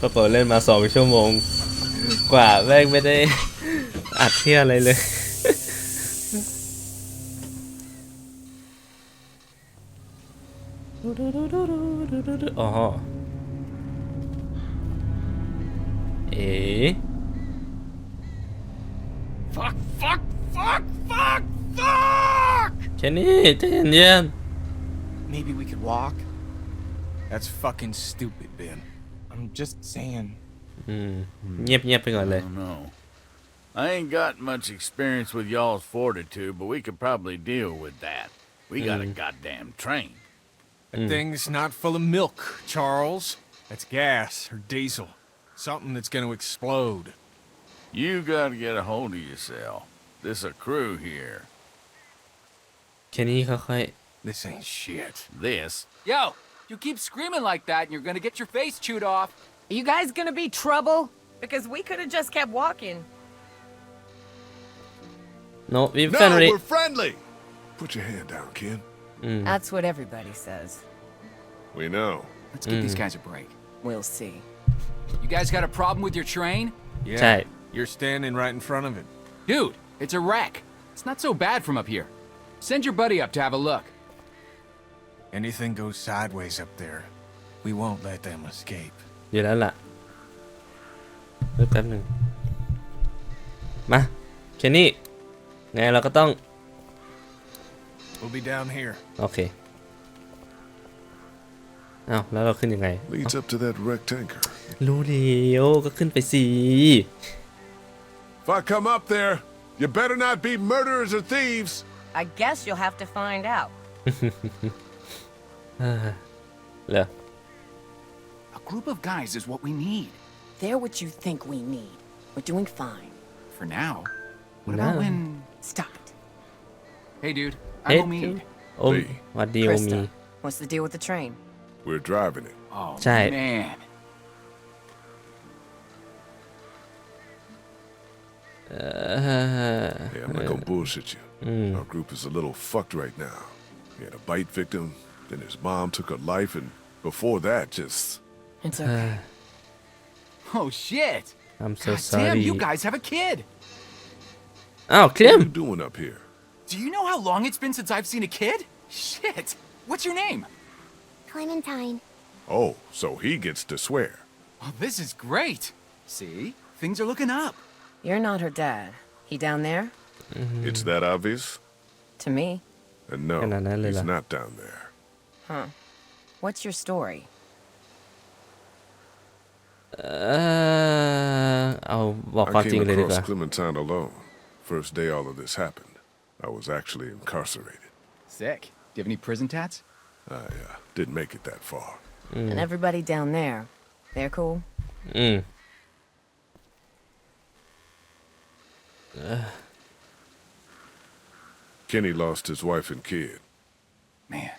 ก็เปิดเล่นมาสองชั่วโมง กว่าแม่งไม่ได้อัดเที่ยอะไรเลย อ๋อ เอ๋ Fuck, fuck, fuck, fuck, fuck! แค่นี้ใจเย็น Maybe we could walk? That's fucking stupid, Ben. I'm just saying. Mm. Yep, yep, I don't know. I ain't got much experience with y'all's fortitude, but we could probably deal with that. We got mm. a hmm. goddamn train. That mm. thing's not full of milk, Charles. That's gas or diesel. Something that's gonna explode. You gotta get a hold of yourself. This a crew here. Can you This ain't shit. This. Yo, you keep screaming like that and you're gonna get your face chewed off. Are you guys gonna be trouble? Because we could have just kept walking. No, we've no, friendly. we're friendly. Put your hand down, kid. Mm. That's what everybody says. We know. Let's give mm. these guys a break. We'll see. You guys got a problem with your train? Yeah. Tight. You're standing right in front of it. Dude, it's a wreck. It's not so bad from up here. Send your buddy up to have a look. Anything goes sideways up there. We won't let them escape. อยู่แล้วล่ะเฮ้ยแป๊บหนึ่งมาแค่นี้ไงเราก็ต้อง We'll be down here. โอเคเอ้าแล้วเราขึ้นยังไง Leads up to that wreck tanker. รู้เดียวก็ขึ้นไปสิ If I come up there, you better not be murderers or thieves. I guess you'll have to find out. Uh-huh. Yeah. A group of guys is what we need. They're what you think we need. We're doing fine. For now. What about when... Stop it. Hey, dude. I'm Hey, Omid. dude. Hey. what do you Krista, mean? what's the deal with the train? We're driving it. Oh, Chat. man. Uh-huh. Uh, Yeah, I'm not gonna bullshit you. Mm. Our group is a little fucked right now. We had a bite victim, then his mom took her life, and before that, just. It's okay. oh shit! I'm so God sorry. Damn, you guys have a kid. Oh, Clem. What are you doing up here? Do you know how long it's been since I've seen a kid? Shit! What's your name? Clementine. Oh, so he gets to swear. Oh, this is great. See, things are looking up. You're not her dad. He down there? Mm -hmm. It's that obvious? To me. And no, he's not down there. Huh. What's your story? Uh, oh, well, I came across Clementine alone. First day all of this happened, I was actually incarcerated. Sick. Do you have any prison tats? Ah, I uh, didn't make it that far. Mm. And everybody down there, they're cool. Mm. Uh. Kenny lost his wife and kid. Man,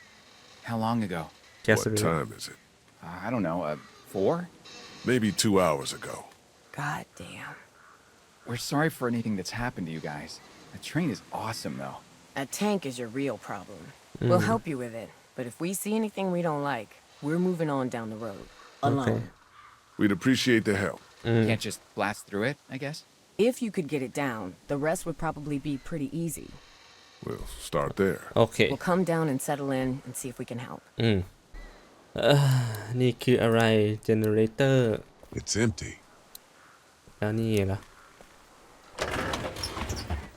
how long ago? Yesterday. What time is it? Uh, I don't know. Uh, four? Maybe two hours ago. God damn. We're sorry for anything that's happened to you guys. The train is awesome, though. A tank is your real problem. Mm. We'll help you with it, but if we see anything we don't like, we're moving on down the road. Alone. Okay. We'd appreciate the help. Mm. Can't just blast through it, I guess? If you could get it down, the rest would probably be pretty easy. We'll start there. โอเค We'll come down and settle in and see if we can help. อืมเอ่อนี่คืออะไรเจเนเรเตอร์ It's empty. แล้วนี่เหรอ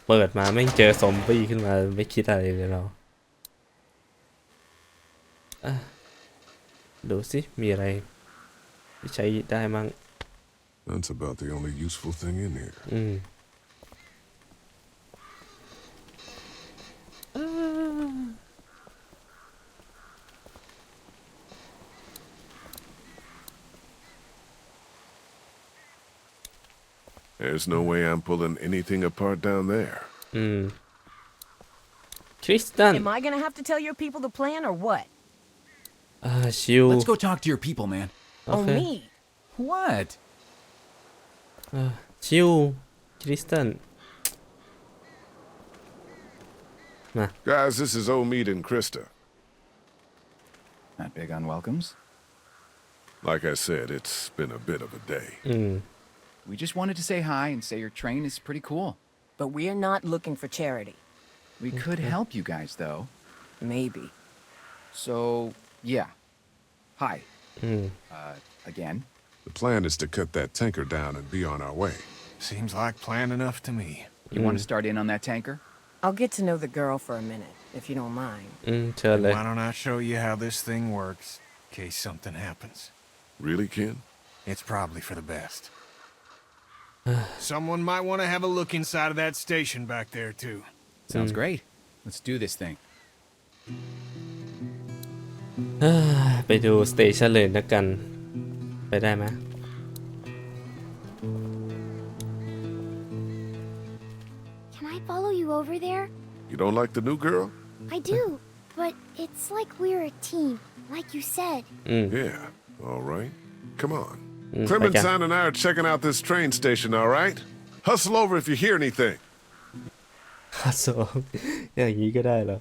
เปิดมาไม่งเจอซอมบี้ขึ้นมาไม่คิดอะไรเลยเราอ่ะดูสิ มีอะไรที่ใช้ได้มั่ง That's about the only useful thing in here. อืม There's no way I'm pulling anything apart down there. Hmm. Tristan. Am I gonna have to tell your people the plan or what? Ah, uh, you. Let's go talk to your people, man. Oh, okay. Oh me. What? Ah, uh, you, Tristan. Nah. Guys, this is Omid and Krista. Not big on welcomes. Like I said, it's been a bit of a day. Mm. We just wanted to say hi and say your train is pretty cool. But we're not looking for charity. We could help you guys, though. Maybe. So, yeah. Hi. Mm. Uh, again. The plan is to cut that tanker down and be on our way. Seems like plan enough to me. You mm. want to start in on that tanker? I'll get to know the girl for a minute, if you don't mind. Mm, tell Why don't I show you how this thing works, in case something happens? Really, Ken? It's probably for the best. Someone might want to have a look inside of that station back there, too. Sounds great. Let's do this thing. ไปดูสเตชันเลยนะกัน ไปได้ไหม Can I follow you over there? You don't like the new girl? I do, but it's like we're a team, like you said. อืม Yeah. All right. Come on. Mm, Clementine and I are checking out this train station, all right? Hustle over if you hear anything. ฮัสโซอย่างนี้ก็ได้เหรอ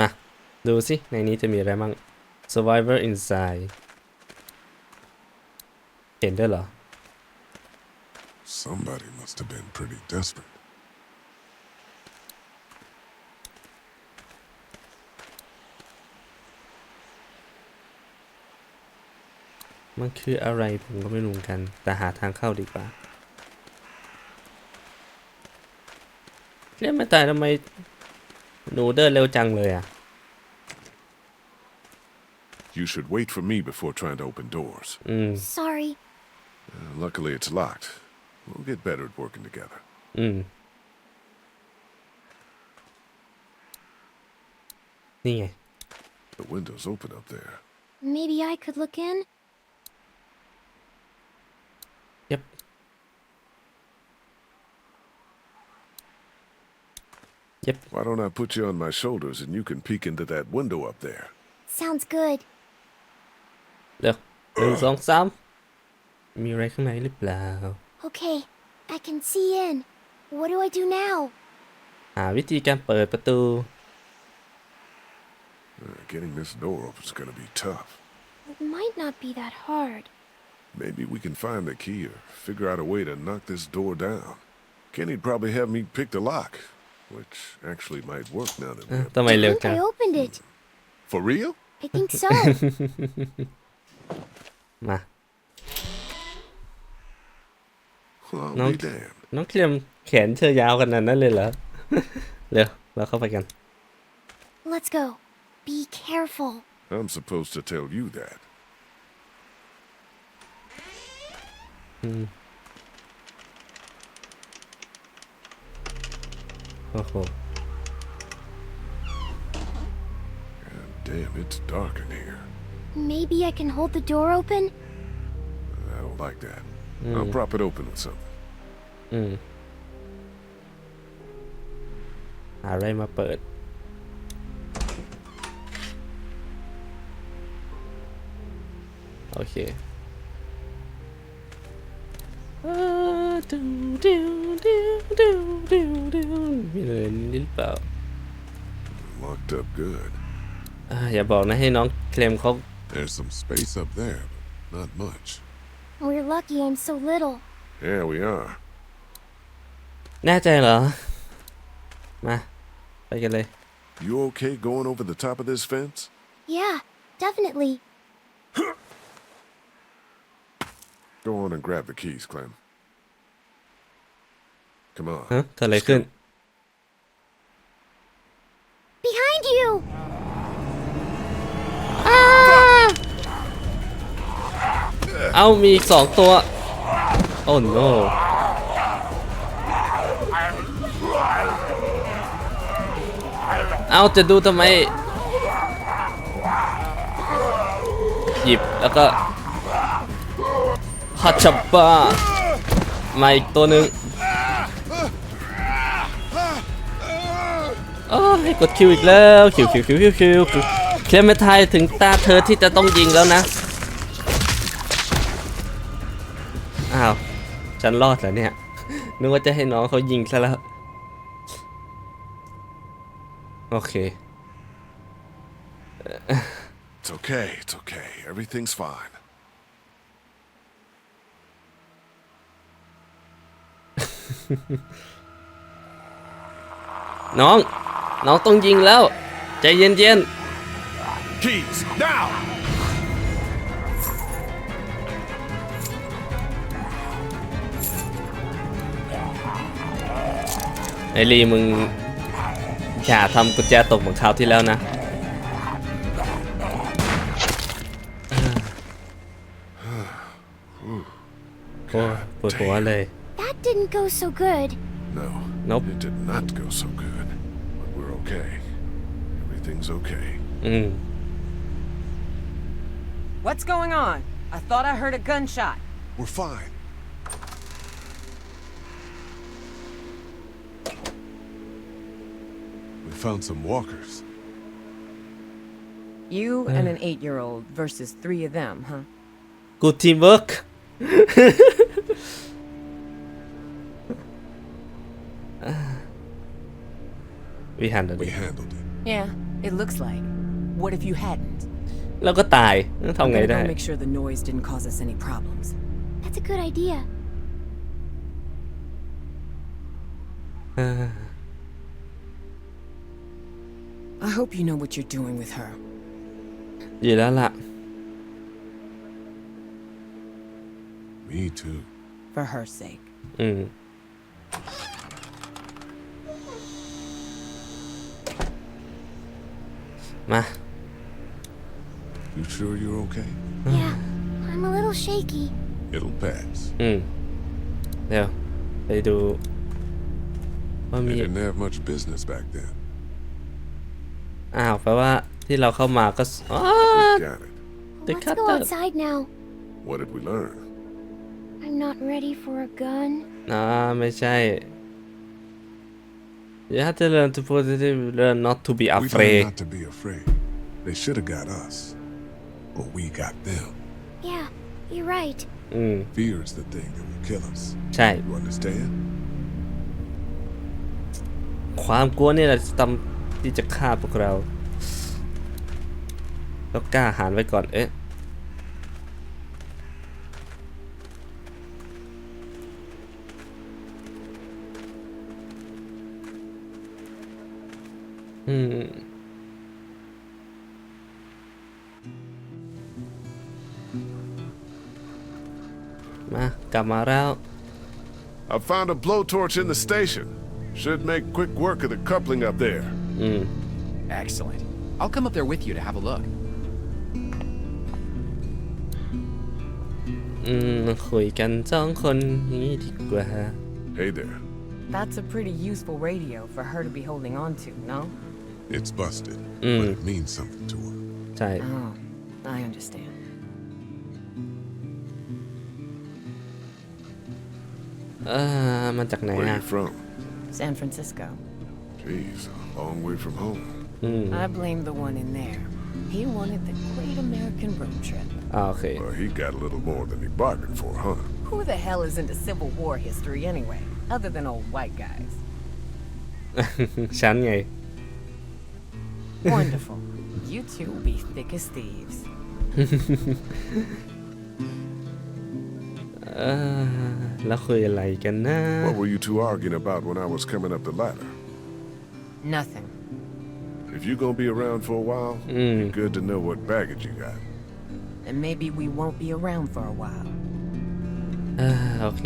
มา ดูสิ ในนี้จะมีอะไรมั่ง Survivor Inside เห็นด้วยเหรอ Somebody must have been pretty desperate. มันคืออะไรผมก็ไม่รู้เหมือนกัน แต่หาทางเข้าดีกว่าเรียกไม่ตายทำไม หนูเดินเร็วจังเลยอ่ะ You should wait for me before trying to open doors. อืม Sorry. Uh, luckily, it's locked. We'll get better at working together. อืม นี่ไง The window's open up there. Maybe I could look in? Yep. Yep. Why don't I put you on my shoulders and you can peek into that window up there? Sounds good. เดี๋ยวหนึ่งสองสามมีอะไรข้างในหรือเปล่า Okay, I can see in. What do I do now? หาวิธีการเปิดประตู Uh, getting this door open is gonna be tough. It might not be that hard. Maybe we can find the key or figure out a way to knock this door down. Kenny'd probably have me pick the lock, which actually might work now that we เอ๊ะ have... ทำไม I เร็ว think จัง I opened it. For real? I think so. มา Well, I'll No. be damned. น้องเคลียมแขนเชยยาวขนาดนั้นเลยเหรอ เร็ว เราเข้าไปกัน Let's go. Be careful. I'm supposed to tell you that. โอ้โห God damn, it's dark in here. Maybe I can hold the door open? I don't like that. I'll prop it open with something. อืมหาอะไรมาเปิด โอเคอ่าดูดูดูดูดูดูมีอะไรนี่หรือเปล่า Locked up good. อ่าอย่าบอกนะให้น้องเคลมเขา There's some space up there, but not much. We're lucky I'm so little. Yeah, we are. แน่ใจเหรอ มา ไปกันเลย You okay going over the top of this fence? Yeah, definitely. Go on and grab the keys, Clem. Come on. ฮะเกิดอะไรขึ้น Behind you! เอามีอีกสองตัว โอ้ no เอาจะดูทำไม หยิบแล้วก็ฮัชับบ้ามาอีกตัวหนึ่งโอ้ยกดคิวอีกแล้วคิวคิวคิวคิวคิวเคลมเมทายถึงตาเธอที่จะต้องยิงแล้วนะ อ้าว ฉันรอดแล้วเนี่ย นึกว่าจะให้น้องเขายิงซะแล้ว โอเค It's okay, it's okay. Everything's fine. น้อง น้องต้องยิงแล้ว ใจเย็น Keys, now! ๆไอรีมึง อย่าทำกุญแจตกเหมือนคราวที่แล้วนะ โอ้ปวดหัวเลย That didn't go so good. No. Nope. It did not go so good. But we're okay. Everything's okay. อืม What's going on? I thought I heard a gunshot. We're fine. found some walkers. You and an eight-year-old versus three of them, huh? กูทีมเวิร์ก we handled We it handled it. Yeah, it looks like. What if you hadn't? แล้วก็ตายทำ I'm ไง gonna ได้ go make sure the noise didn't cause us any problems. That's a good idea. I hope you know what you're doing with her. Yeah, đã lạ. Me too. For her sake. Ừ. Mà. You sure you're okay? Yeah, I'm a little shaky. It'll pass. Ừ. Yeah. They do. I didn't have much business back then. อ้าวแปลว่าที่เราเข้ามาก็สอ๋อ Got it. They Let's cut go that. outside now. What did we learn? I'm not ready for a gun. อ่าไม่ใช่ You have to learn to positive learn not to be We learned afraid not to be afraid. They should have got us. But we got them. Yeah, you're right. อืม Fear is the thing that will kill us. ใช่ You understand? ความกลัวนี่แหละทำ ที่จะฆ่าพวกเราแล้วกล้าหาญไว้ก่อนเอ๊ะอืมมากลับมาแล้ว I found a blowtorch in the station. Should make quick work of the coupling up there. Mm. Excellent. I'll come up there with you to have a look. Hey there. That's a pretty useful radio for her to be holding on to, no? It's busted, mm. but it means something to her. Tight. Oh, I understand. Uh, Where are you from? San Francisco. Jeez, a long way from home. Mm. I blame the one in there. He wanted the great American road trip. Okay. Well, he got a little more than he bargained for, huh? Who the hell is into Civil War history anyway, other than old white guys? Sẵn. Wonderful. You two will be thick as thieves. uh, what were you two arguing about when I was coming up the ladder? Nothing. If you're gonna be around for a while, Mm. be good to know what baggage you got. And maybe we won't be around for a while. เออโอเค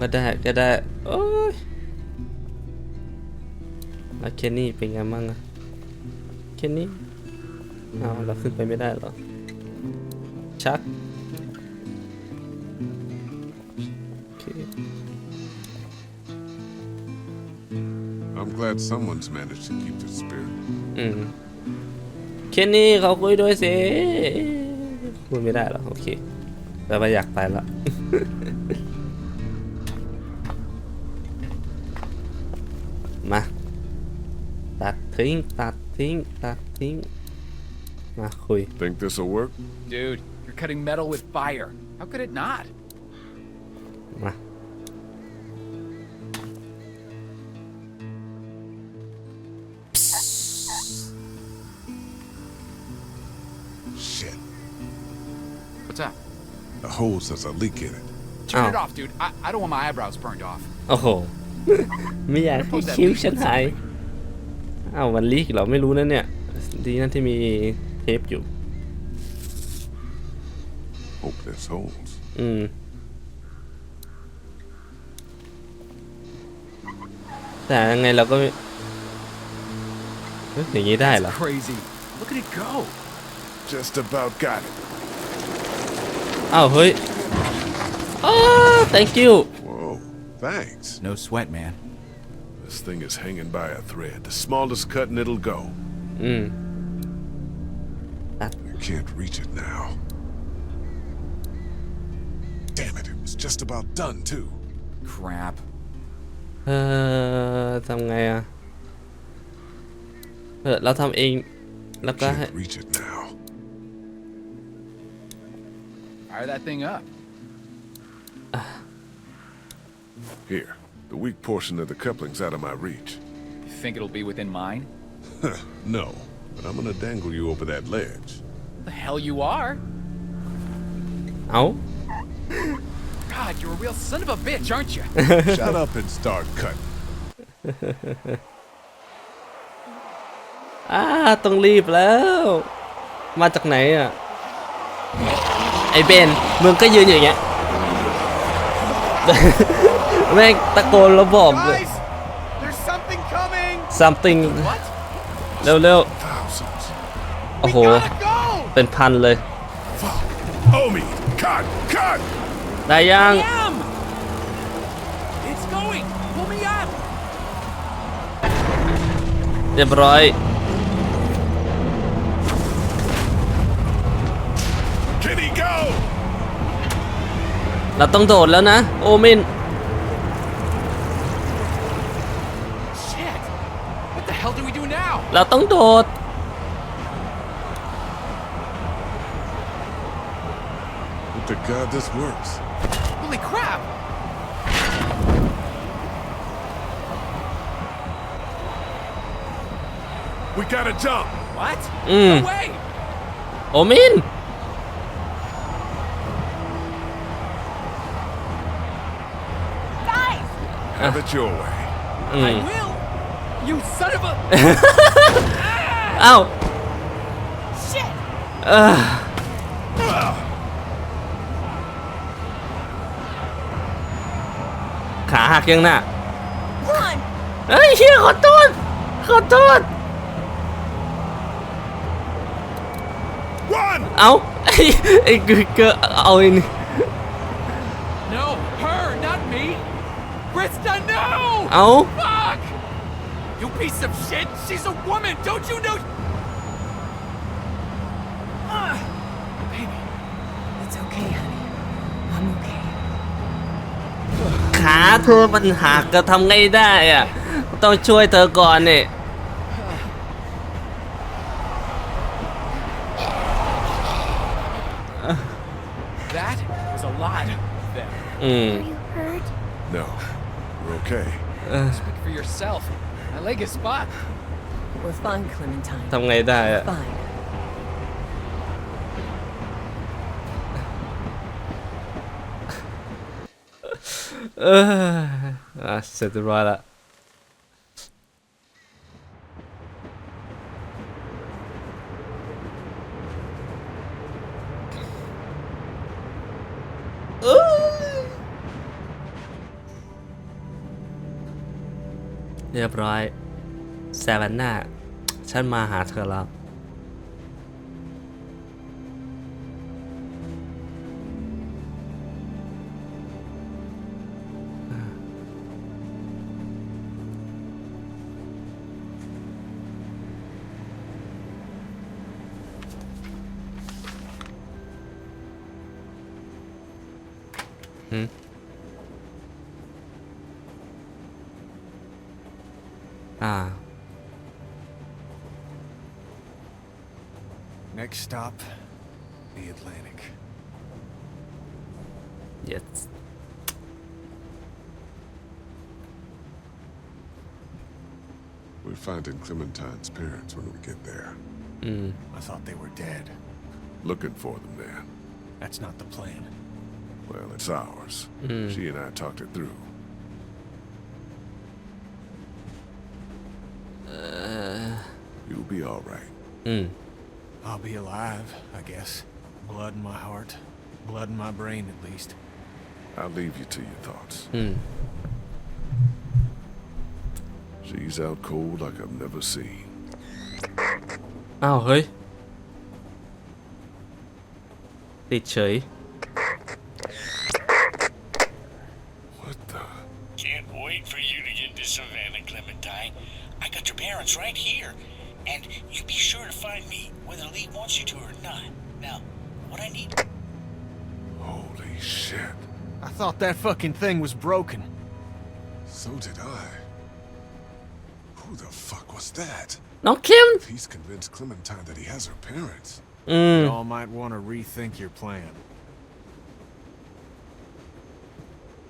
ก็ได้ก็ได้ โอ้ยแล้วเคนนี่เป็นไงมั่งอะเคนนี่เอาเราขึ้นไปไม่ได้เหรอ ชัก glad someone's managed to keep the spirit. อืมเคนนี่เขาคุยด้วยสิคุยไม่ได้เหรอ โอเคแปลว่าอยากไปละ มา ตัดทิ้ง ตัดทิ้ง ตัดทิ้ง มาคุย Think this'll work? Dude, you're cutting metal with fire. How could it not? What's up? The hose has a leak in it. Turn Oh. it off, dude. I, I don't want my eyebrows burned off. โอ้โห ไม่อยากให้คิ้วฉันหายอ้าวมันลีกเหราไม่รู้นะเนี่ย ดีนั่นที่มีเทปอยู่ Hope there's holes. อืม แต่ยังไงเราก็ไม่เฮ้ยอย่างนี้ได้เหรอ Crazy. Look at it go. Just about got it. อ้าว เฮ้ยอ้า thank you Whoa. Thanks. No sweat, man. This thing is hanging by a thread. The smallest cut and it'll go. อืม I can't reach it now. Damn it, it was just about done, too. Crap. เออทำไงอะเออเราทำเอง แล้วก็ให้ Can't reach it Fire that thing up. Here, the weak portion of the coupling's out of my reach. You think it'll be within mine? No, but I'm gonna dangle you over that ledge. The hell you are? เอา God, you're a real son of a bitch, aren't you? Shut up and start cutting. อ่าต้องรีบแล้ว มาจากไหนอ่ะ ไอเบนมึงก็ยืนอยู่อย่างเงี้ยแม่งตะโกนแล้วบอกเลย there's something coming! something What? เร็ว Thousands. ๆโอ้โห go! เป็นพันเลย Omi, cut, cut! ได้ยัง am! It's going! Pull me up! เรียบร้อย เราต้องโดดแล้วนะ โอมิน Shit! What the hell do we do now? เราต้องโดด Hope to God this works. Holy crap! We gotta jump. What? Mm. No way! โ Have it your way. I will! You son of a... เอ้า Shit! ขาหักยังน่ะ Run! เฮ้ยเฮียขอโทษขอโทษ Run! เอาไอ้ไอ้เกเกอเอาไอ้นี่ No, her, not me! Krista, no! เอา Fuck! You piece of shit! She's a woman! Don't you know? Ah, baby. It's okay, honey. I'm okay. ขาเธอมันหักจะทำไงได้อะต้องช่วยเธอก่อนนี่ That was a lot. There. อืม Are you hurt? No, we're okay. Speak for yourself. My leg is spot. We're fine, Clementine. ทำไงได้อะ Fine. เอออ่ะเ เรียบร้อยแซวันน่าฉันมาหาเธอแล้ว Ah. Next stop, the Atlantic. Yes. We're finding Clementine's parents when we get there. Mm. I thought they were dead. Looking for them there. That's not the plan. Well, it's ours. Mm. She and I talked it through. be all right. อืม I'll be alive, I guess. Blood in my heart. Blood in my brain, at least. I'll leave you to your thoughts. อืม She's out cold like I've never seen. อ้าว เฮ้ย ติดเฉย that fucking thing was broken. So did I. Who the fuck was that? Not Kim. He's convinced Clementine that he has her parents. Mm. Y'all might want to rethink your plan.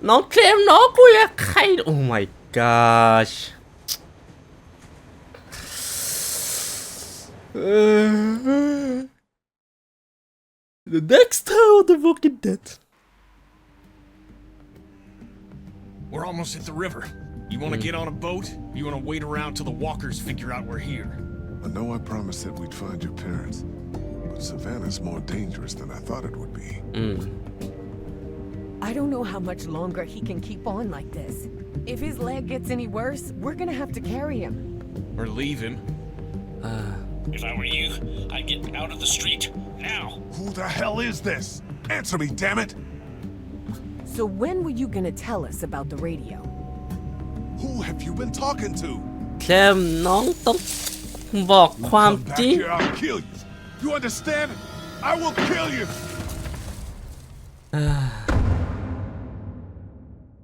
Not Kim, not Kuya Kite. Oh my gosh. The next tower, the fucking dead. We're almost at the river. You want to hmm. get on a boat? You want to wait around till the walkers figure out we're here? I know I promised that we'd find your parents, but Savannah's more dangerous than I thought it would be. อืม I don't know how much longer he can keep on like this. If his leg gets any worse, we're gonna have to carry him. Or leave him? Uh. If I were you, I'd get out of the street. Now. Who the hell is this? Answer me, damn it! So when were you gonna tell us about the radio? Who have you been talking to? เข้มน้องต้องบอกความ Come back จริง here, I'll kill you. You understand? I will kill you.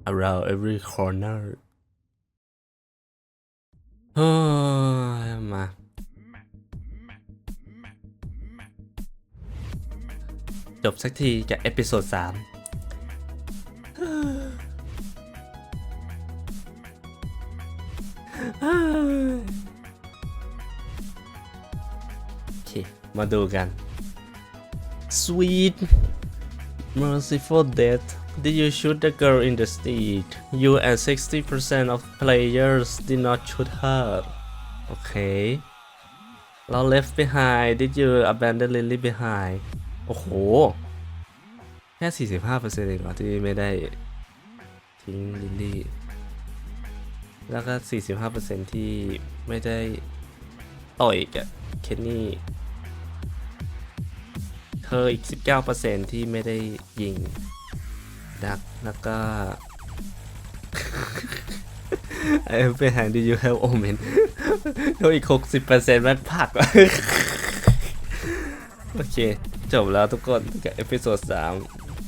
Around every corner เฮ้ยมาจบสักทีกับเอพิโซด3 โอเค มาดูกัน Sweet Merciful death. Did you shoot the girl in the street? You and 60% of players did not shoot her. Okay. เรา left behind. Did you abandon Lily behind? โอ้โห แค่ 45%เองเหรอที่ไม่ได้ทิ้งลิลลี่ แล้วก็ 45%ที่ไม่ได้ต่อยกับเคนนี่ เธออีก 19%ที่ไม่ได้ยิง ดัก แล้วก็ ไอ้ไปหาง Do you have omen เธออีก 60%มันผัก โอเค จบแล้วทุกคนกับเอพิโซด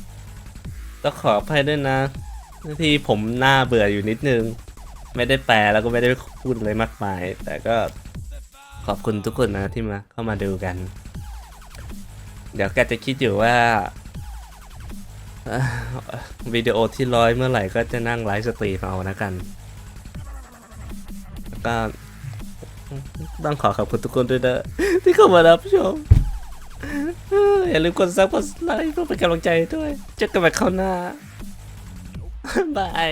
3 ต้องขออภัยด้วยนะที่ผมหน้าเบื่ออยู่นิดนึง ไม่ได้แปลแล้วก็ไม่ได้พูดอะไรมากมาย แต่ก็ขอบคุณทุกคนนะที่มาเข้ามาดูกัน เดี๋ยวแกจะคิดอยู่ว่าวิดีโอที่ร้อยเมื่อไหร่ก็จะนั่งไลฟ์สตรีมเอานะกันแล้วก็ต้องขอขอบคุณทุกคนด้วยนะที่เข้ามารับชมอย่าลืมกดซับกดไลค์เพื่อเป็นกำลังใจด้วยเจอกันใหม่คราวหน้าบาย